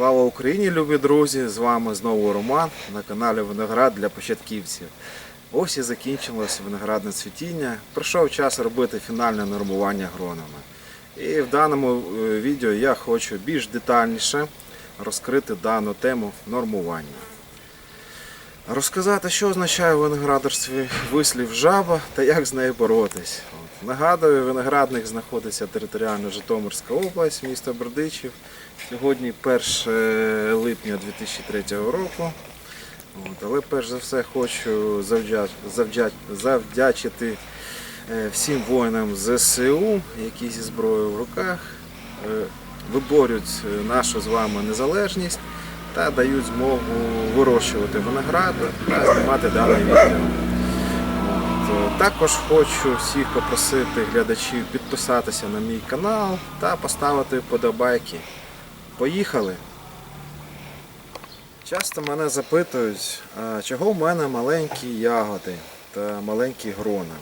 Слава Україні, любі друзі! З вами знову Роман на каналі Виноград для початківців. Ось і закінчилось виноградне цвітіння. Прийшов час робити фінальне нормування гронами. І в даному е, відео я хочу більш детальніше розкрити дану тему нормування. Розказати, що означає в виноградарстві вислів жаба та як з нею боротись. Нагадую, виноградник знаходиться територіально Житомирська область, місто Бердичів. Сьогодні 1 липня 2003 року. От. Але перш за все хочу завдя... завдя... завдячити е, всім воїнам ЗСУ, які зі зброєю в руках е, виборюють е, нашу з вами незалежність та дають змогу вирощувати виноград та знімати дане відео. Е, Також хочу всіх попросити глядачів підписатися на мій канал та поставити вподобайки. Поїхали! Часто мене запитують, чого в мене маленькі ягоди та маленькі грона.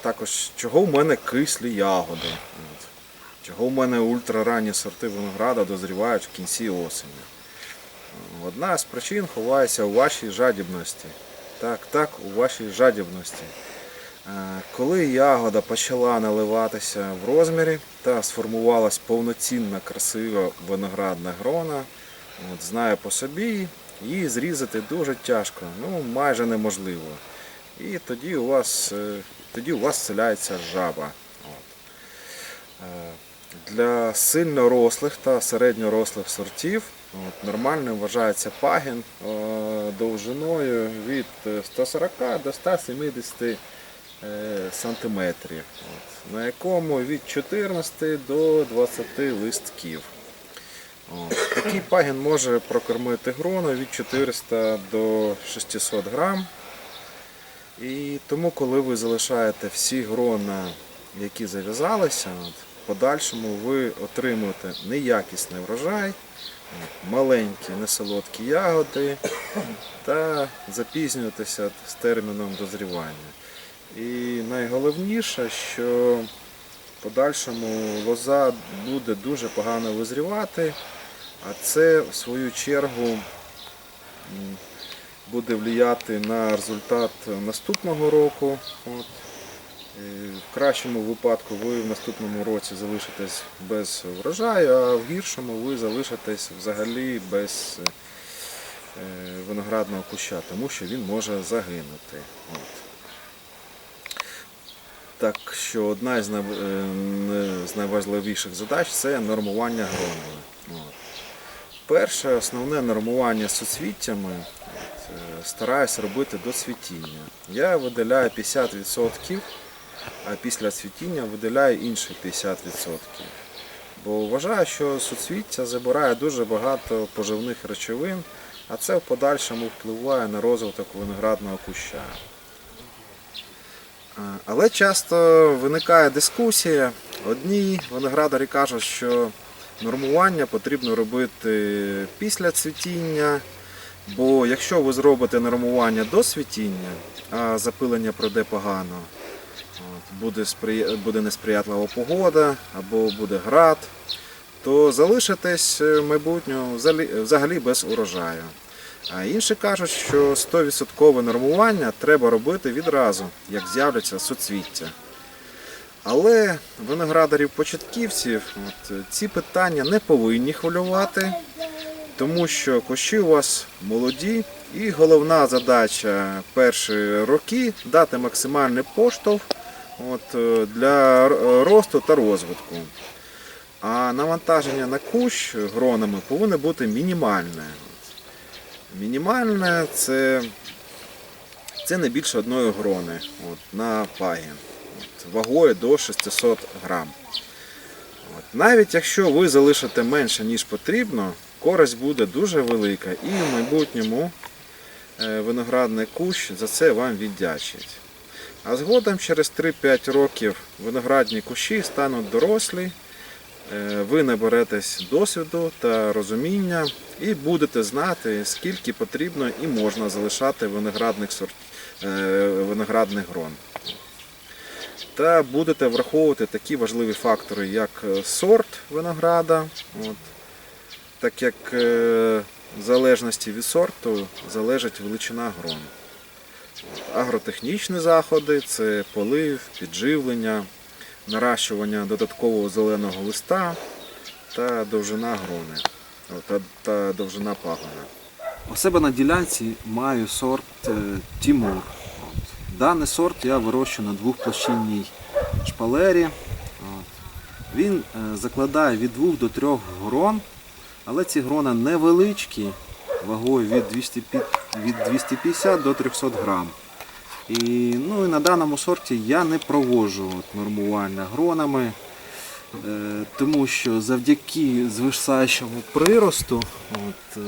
Також чого в мене кислі ягоди. Чого в мене ультраранні сорти винограда дозрівають в кінці осені. Одна з причин ховається у вашій жадібності. Так, так, у вашій жадібності. Е, Коли ягода почала наливатися в розмірі та сформувалась повноцінна красива виноградна грона, от, знаю по собі, її зрізати дуже тяжко, ну майже неможливо. І тоді у вас, е, тоді у вас вселяється жаба. От. Е, Для сильно рослих та середньорослих сортів от, нормальним вважається пагін довжиною від е, 140 до 170 е, сантиметрів, на якому від 14 до 20 листків. Такий пагін може прокормити грону від 400 до 600 грам. І тому, коли ви залишаєте всі грона, які зав'язалися, в подальшому ви отримуєте неякісний врожай, маленькі несолодкі ягоди та запізнюєтеся з терміном дозрівання. І найголовніше, що в подальшому лоза буде дуже погано визрівати, а це в свою чергу буде впливати на результат наступного року. От. І В кращому випадку ви в наступному році залишитесь без врожаю, а в гіршому ви залишитесь взагалі без е, виноградного куща, тому що він може загинути. От. Так що одна е, з найважливіших задач це нормування грону. Перше основне нормування з суцвіттями от, е, стараюсь робити до цвітіння. Я видаляю 50%, а після цвітіння видаляю інші 50%. Бо вважаю, що суцвіття забирає дуже багато поживних речовин, а це в подальшому впливає на розвиток виноградного куща. Але часто виникає дискусія. Одні виноградарі кажуть, що нормування потрібно робити після цвітіння, бо якщо ви зробите нормування до цвітіння, а запилення пройде погано, буде, спри... буде несприятлива погода або буде град, то залишитесь е, в майбутньому взагалі- без урожаю. А інші кажуть, що 100% нормування треба робити відразу, як з'являться суцвіття. Але виноградарів-початківців ці питання не повинні хвилювати, тому що кущі у вас молоді, і головна задача перші роки дати максимальний поштовх от, е, для росту та розвитку. А навантаження на кущ гронами повинно бути мінімальне. Мінімальне це, це не більше одної грони от, на пагін. От, вагою до 600 грам. От, навіть якщо ви залишите менше, ніж потрібно, користь буде дуже велика і в майбутньому е, виноградний кущ за це вам віддячить. А згодом через 3-5 років виноградні кущі стануть дорослі, е, ви наберетесь досвіду та розуміння і будете знати, скільки потрібно і можна залишати виноградних, сорт, е, виноградних грон. Та будете враховувати такі важливі фактори, як е, сорт винограда, от, так як в залежності від сорту залежить величина грону. Агротехнічні заходи це полив, підживлення, наращування додаткового зеленого листа та довжина грони та, та довжина пагона. У себе на ділянці маю сорт е, Тімур. Даний сорт я вирощую на двохплощинній шпалері. Він е, закладає від 2 до 3 грон, але ці грона невеличкі, вагою від 205 від 250 до 300 грам. І, ну, і на даному сорті я не проводжу от, нормування гронами, е, тому що завдяки звисаючому приросту от, е,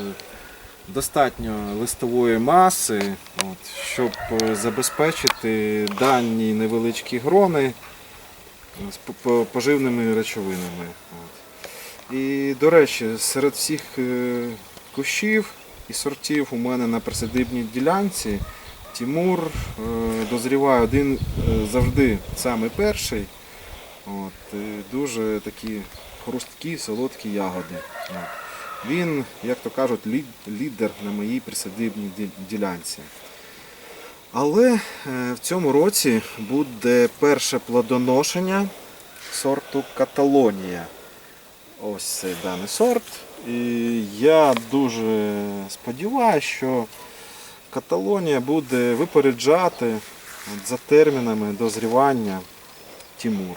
достатньо листової маси, от, щоб е, забезпечити дані невеличкі грони з по- по- поживними речовинами. От. І, до речі, серед всіх кущів і сортів у мене на присадибній ділянці Тімур е, дозріває один е, завжди самий перший. От, е, дуже такі хрусткі, солодкі ягоди. Він, як то кажуть, лідер на моїй присадибній ділянці. Але в цьому році буде перше плодоношення сорту Каталонія. Ось цей даний сорт. І я дуже сподіваюся, що Каталонія буде випереджати за термінами дозрівання Тімур.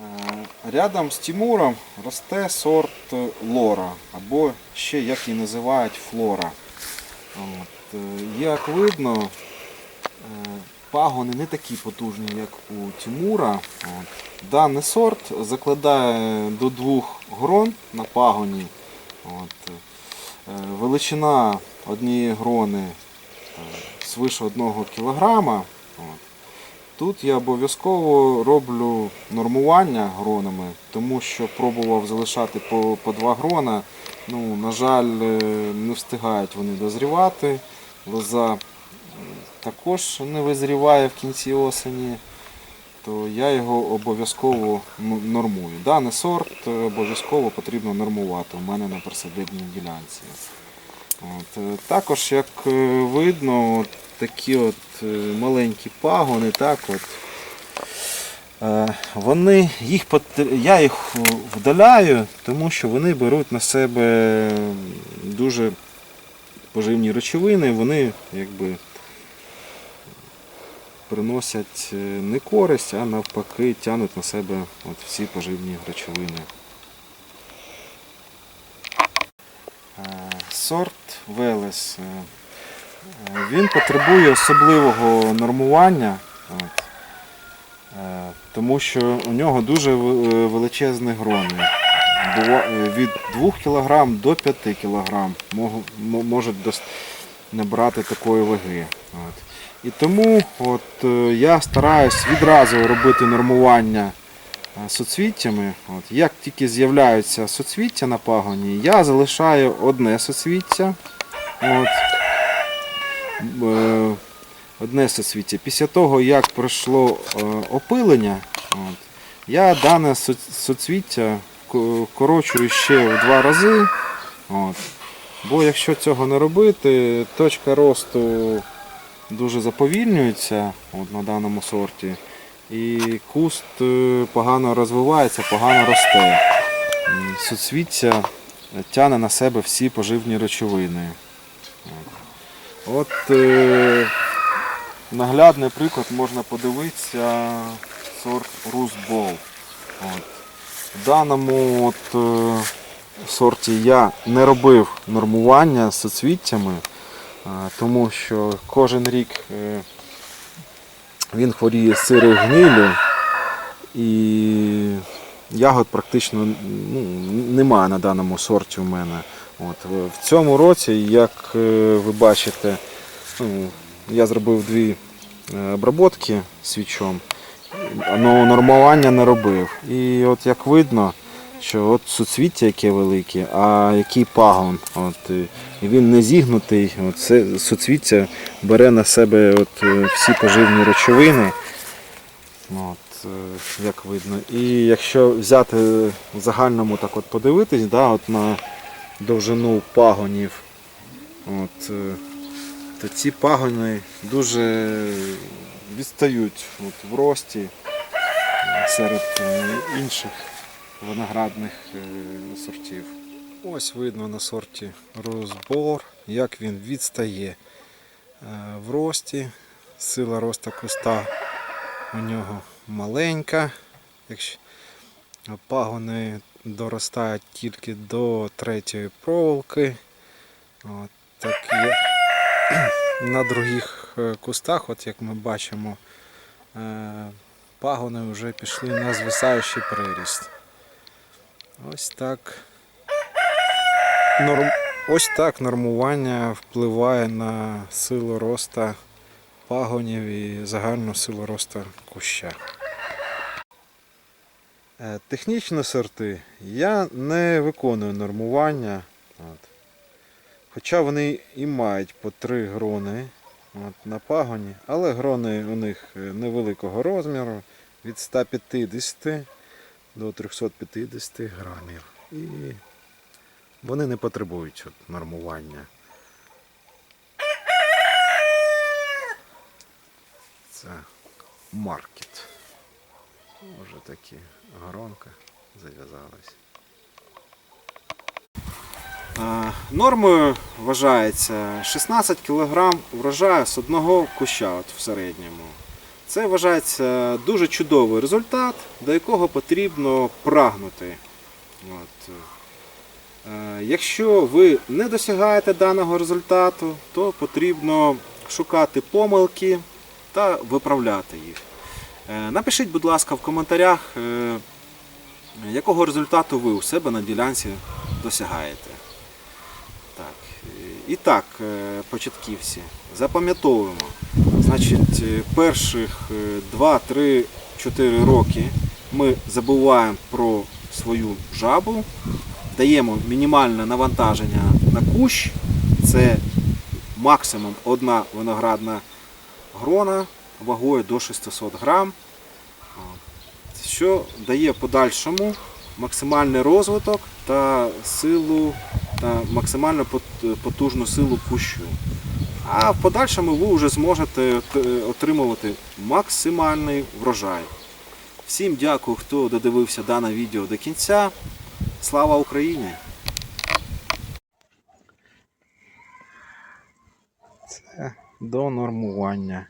Е, Рядом з Тімуром росте сорт Лора, або ще як її називають Флора. От, е, як видно, е, пагони не такі потужні, як у Тімура. От. Даний сорт закладає до двох грон на пагоні. От. Е, Величина однієї грони е, свише 1 кг. Тут я обов'язково роблю нормування гронами, тому що пробував залишати по, по два грона. Ну, на жаль, е, не встигають вони дозрівати. Лоза також не визріває в кінці осені, то я його обов'язково нормую. Даний сорт е, обов'язково потрібно нормувати у мене на присадибній ділянці. От, е, також, як е, видно, от такі от маленькі пагони, так от, вони, їх, я їх вдаляю, тому що вони беруть на себе дуже поживні речовини, вони якби приносять е, не користь, а навпаки тягнуть на себе от всі поживні речовини. Е, Сорт Велес. е, Він потребує особливого нормування, от, тому що у нього дуже величезні грони. Від 2 кг до 5 кг можуть набрати такої ваги. От. І тому от, е, я стараюсь відразу робити нормування е, соцвіттями. От, як тільки з'являються соцвіття на пагоні, я залишаю одне соцвіття. От, Е, одне соцвіття. Після того, як пройшло опилення, от, я дане соцвіття корочую ще в два рази. От. Бо якщо цього не робити, точка росту дуже заповільнюється от, на даному сорті. І куст е, погано розвивається, погано росте. Суцвіття тягне на себе всі поживні речовини. От, е, наглядний приклад можна подивитися сорт Русбол. От. В даному от, е, сорті я не робив нормування з соцвіттями, тому що кожен рік е, він хворіє сирою гнилю і ягод практично ну, немає на даному сорті у мене. От. В цьому році, як е, ви бачите, ну, я зробив дві е, обработки свічом, але нормування не робив. І от як видно, що от суцвіття яке велике, а який пагон. От, і і він не зігнутий. От це суцвіття бере на себе от, е, всі поживні речовини. От, е, як видно. І якщо взяти в загальному так от подивитись, да, от на довжину пагонів, от, е, то ці пагони дуже відстають от, в рості е, серед е, інших виноградних е, сортів. Ось видно на сорті розбор, як він відстає е, в рості. Сила росту куста у нього маленька. Якщо пагони доростають тільки до третьої проволоки. От, так і на других е, кустах, от як ми бачимо, пагони вже пішли на звисаючий приріст. Ось так. Норм... Ось так нормування впливає на силу росту пагонів і загальну силу росту куща. Е, Технічні сорти я не виконую нормування. От. Хоча вони і мають по три грони от, на пагоні, але грони у них е, невеликого розміру від 150 до 350 грамів. І вони не потребують от, нормування. Це маркет. Вже такі горонка зав'язалась. Нормою вважається 16 кг врожаю з одного куща от в середньому. Це вважається дуже чудовий результат, до якого потрібно прагнути. От. Е, Якщо ви не досягаєте даного результату, то потрібно шукати помилки та виправляти їх. Е, Напишіть, будь ласка, в коментарях, е, якого результату ви у себе на ділянці досягаєте. Так. І так, початківці, запам'ятовуємо. Значить, е, перших 2-3-4 роки ми забуваємо про свою жабу, даємо мінімальне навантаження на кущ. Це максимум одна виноградна грона вагою до 600 грам, що дає подальшому максимальний розвиток та силу та максимально потужну силу кущу. А в подальшому ви вже зможете отримувати максимальний врожай. Всім дякую, хто додивився дане відео до кінця. Слава Україні! Це до нормування.